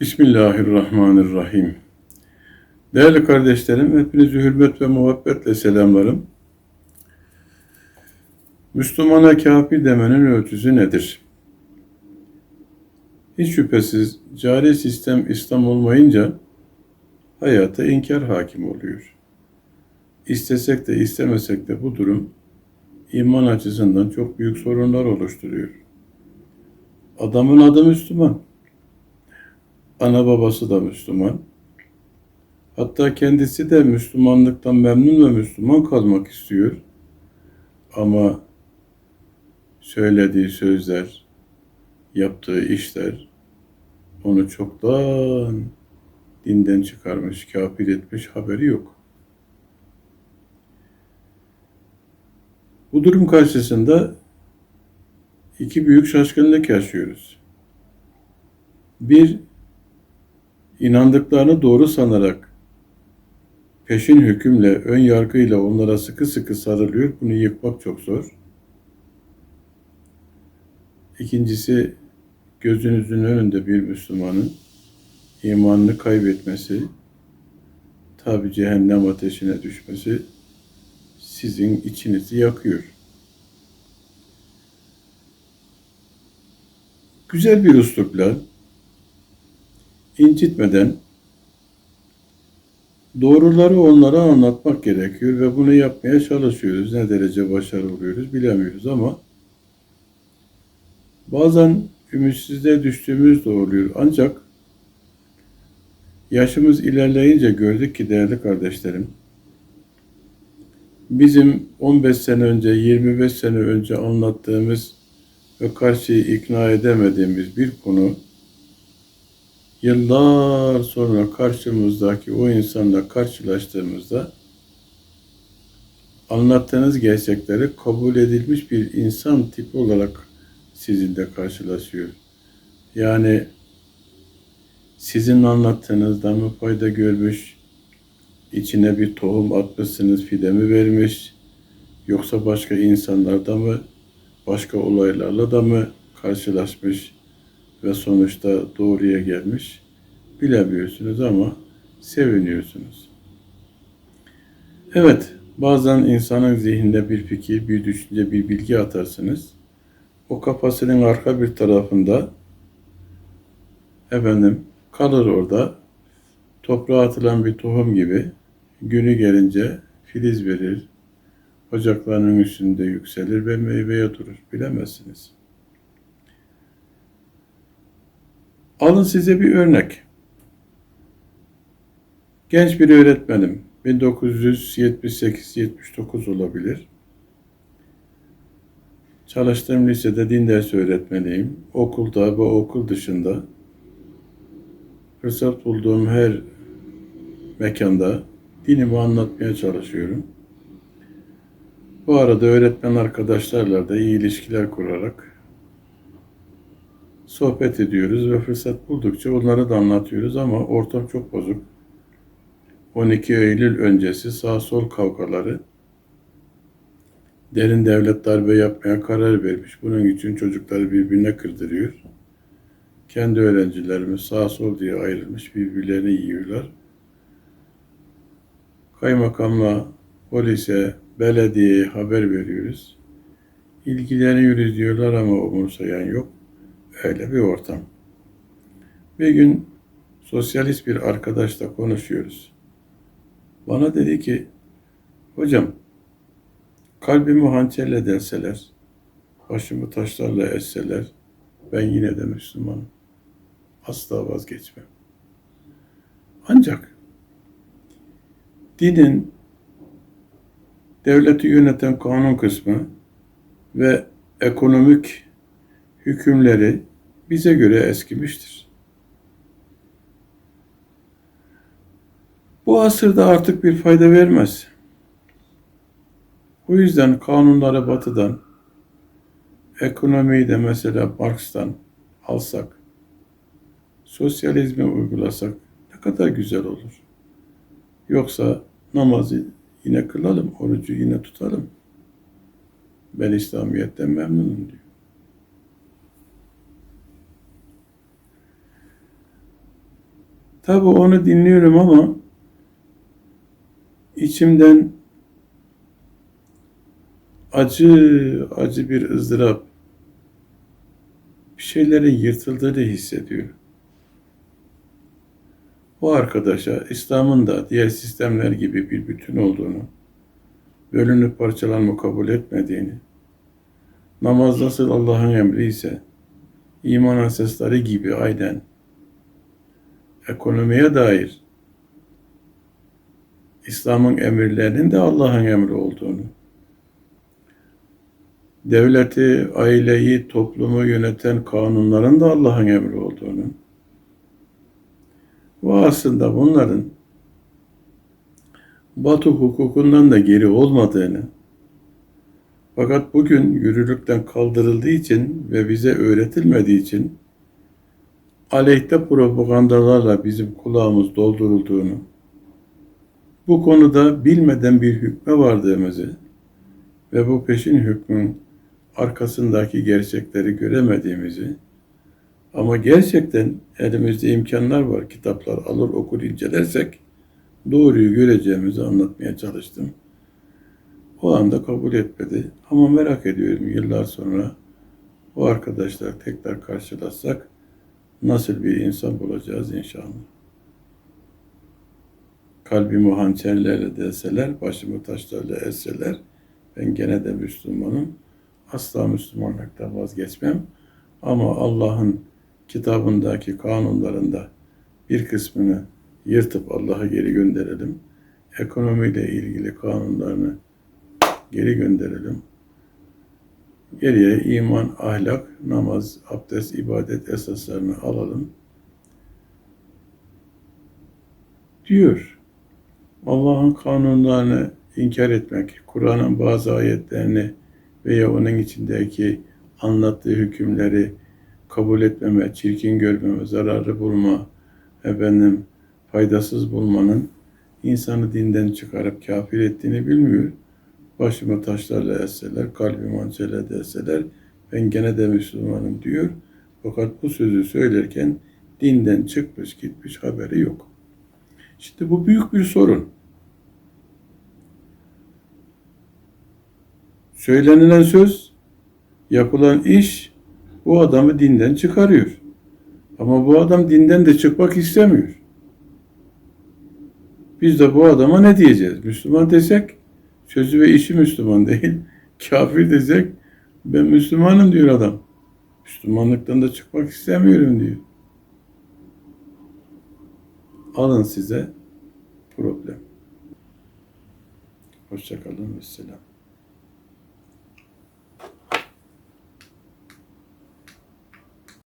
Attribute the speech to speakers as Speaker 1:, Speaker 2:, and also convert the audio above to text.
Speaker 1: Bismillahirrahmanirrahim. Değerli kardeşlerim, hepinizi hürmet ve muhabbetle selamlarım. Müslümana kafir demenin ölçüsü nedir? Hiç şüphesiz cari sistem İslam olmayınca hayata inkar hakim oluyor. İstesek de istemesek de bu durum iman açısından çok büyük sorunlar oluşturuyor. Adamın adı Müslüman. Ana babası da Müslüman. Hatta kendisi de Müslümanlıktan memnun ve Müslüman kalmak istiyor. Ama söylediği sözler, yaptığı işler onu çoktan dinden çıkarmış, kafir etmiş haberi yok. Bu durum karşısında iki büyük şaşkınlık yaşıyoruz. Bir, inandıklarını doğru sanarak peşin hükümle, ön yargıyla onlara sıkı sıkı sarılıyor. Bunu yıkmak çok zor. İkincisi, gözünüzün önünde bir Müslümanın imanını kaybetmesi, tabi cehennem ateşine düşmesi sizin içinizi yakıyor. Güzel bir üslupla incitmeden doğruları onlara anlatmak gerekiyor ve bunu yapmaya çalışıyoruz. Ne derece başarılı oluyoruz bilemiyoruz ama bazen ümitsizliğe düştüğümüz de oluyor. Ancak yaşımız ilerleyince gördük ki değerli kardeşlerim, bizim 15 sene önce, 25 sene önce anlattığımız ve karşıyı ikna edemediğimiz bir konu yıllar sonra karşımızdaki o insanla karşılaştığımızda anlattığınız gerçekleri kabul edilmiş bir insan tipi olarak sizinle karşılaşıyor. Yani sizin anlattığınızdan mı fayda görmüş, içine bir tohum atmışsınız, fide mi vermiş, yoksa başka insanlarda mı, başka olaylarla da mı karşılaşmış, ve sonuçta doğruya gelmiş bilemiyorsunuz ama seviniyorsunuz. Evet, bazen insanın zihninde bir fikir, bir düşünce, bir bilgi atarsınız. O kafasının arka bir tarafında efendim kalır orada toprağa atılan bir tohum gibi günü gelince filiz verir, ocaklarının üstünde yükselir ve meyveye durur. Bilemezsiniz. Alın size bir örnek. Genç bir öğretmenim. 1978-79 olabilir. Çalıştığım lisede din dersi öğretmeniyim. Okulda ve okul dışında fırsat bulduğum her mekanda dinimi anlatmaya çalışıyorum. Bu arada öğretmen arkadaşlarla da iyi ilişkiler kurarak sohbet ediyoruz ve fırsat buldukça onları da anlatıyoruz ama ortam çok bozuk. 12 Eylül öncesi sağ sol kavgaları derin devlet darbe yapmaya karar vermiş. Bunun için çocukları birbirine kırdırıyor. Kendi öğrencilerimiz sağ sol diye ayrılmış birbirlerini yiyorlar. Kaymakamla, polise, belediyeye haber veriyoruz. İlgileniyoruz diyorlar ama umursayan yok. Öyle bir ortam. Bir gün sosyalist bir arkadaşla konuşuyoruz. Bana dedi ki, hocam kalbimi hançerle delseler, başımı taşlarla esseler, ben yine de Müslümanım. Asla vazgeçmem. Ancak dinin devleti yöneten kanun kısmı ve ekonomik hükümleri bize göre eskimiştir. Bu asırda artık bir fayda vermez. O yüzden kanunları batıdan, ekonomiyi de mesela Marx'tan alsak, sosyalizmi uygulasak ne kadar güzel olur. Yoksa namazı yine kılalım, orucu yine tutalım. Ben İslamiyet'ten memnunum diyor. Tabi onu dinliyorum ama içimden acı, acı bir ızdırap, bir şeylerin yırtıldığını hissediyorum. Bu arkadaşa İslam'ın da diğer sistemler gibi bir bütün olduğunu, bölünüp parçalanma kabul etmediğini, namaz nasıl Allah'ın emri ise, iman esasları gibi aynen, ekonomiye dair İslam'ın emirlerinin de Allah'ın emri olduğunu, devleti, aileyi, toplumu yöneten kanunların da Allah'ın emri olduğunu, ve aslında bunların Batı hukukundan da geri olmadığını, fakat bugün yürürlükten kaldırıldığı için ve bize öğretilmediği için aleyhte propagandalarla bizim kulağımız doldurulduğunu, bu konuda bilmeden bir hükme vardığımızı ve bu peşin hükmün arkasındaki gerçekleri göremediğimizi ama gerçekten elimizde imkanlar var. Kitaplar alır okur incelersek doğruyu göreceğimizi anlatmaya çalıştım. O anda kabul etmedi. Ama merak ediyorum yıllar sonra o arkadaşlar tekrar karşılaşsak nasıl bir insan bulacağız inşallah. Kalbimi hançerlerle delseler, başımı taşlarla esseler, ben gene de Müslümanım. Asla Müslümanlıktan vazgeçmem. Ama Allah'ın kitabındaki kanunlarında bir kısmını yırtıp Allah'a geri gönderelim. Ekonomiyle ilgili kanunlarını geri gönderelim. Geriye iman, ahlak, namaz, abdest, ibadet esaslarını alalım. Diyor. Allah'ın kanunlarını inkar etmek, Kur'an'ın bazı ayetlerini veya onun içindeki anlattığı hükümleri kabul etmeme, çirkin görmeme, zararlı bulma, efendim faydasız bulmanın insanı dinden çıkarıp kafir ettiğini bilmiyor. Başıma taşlarla esseler, kalbim hançerle deseler, ben gene de Müslümanım diyor. Fakat bu sözü söylerken dinden çıkmış gitmiş haberi yok. İşte bu büyük bir sorun. Söylenilen söz, yapılan iş bu adamı dinden çıkarıyor. Ama bu adam dinden de çıkmak istemiyor. Biz de bu adama ne diyeceğiz? Müslüman desek sözü ve işi Müslüman değil. Kafir desek ben Müslümanım diyor adam. Müslümanlıktan da çıkmak istemiyorum diyor. Alın size problem. Hoşçakalın ve selam.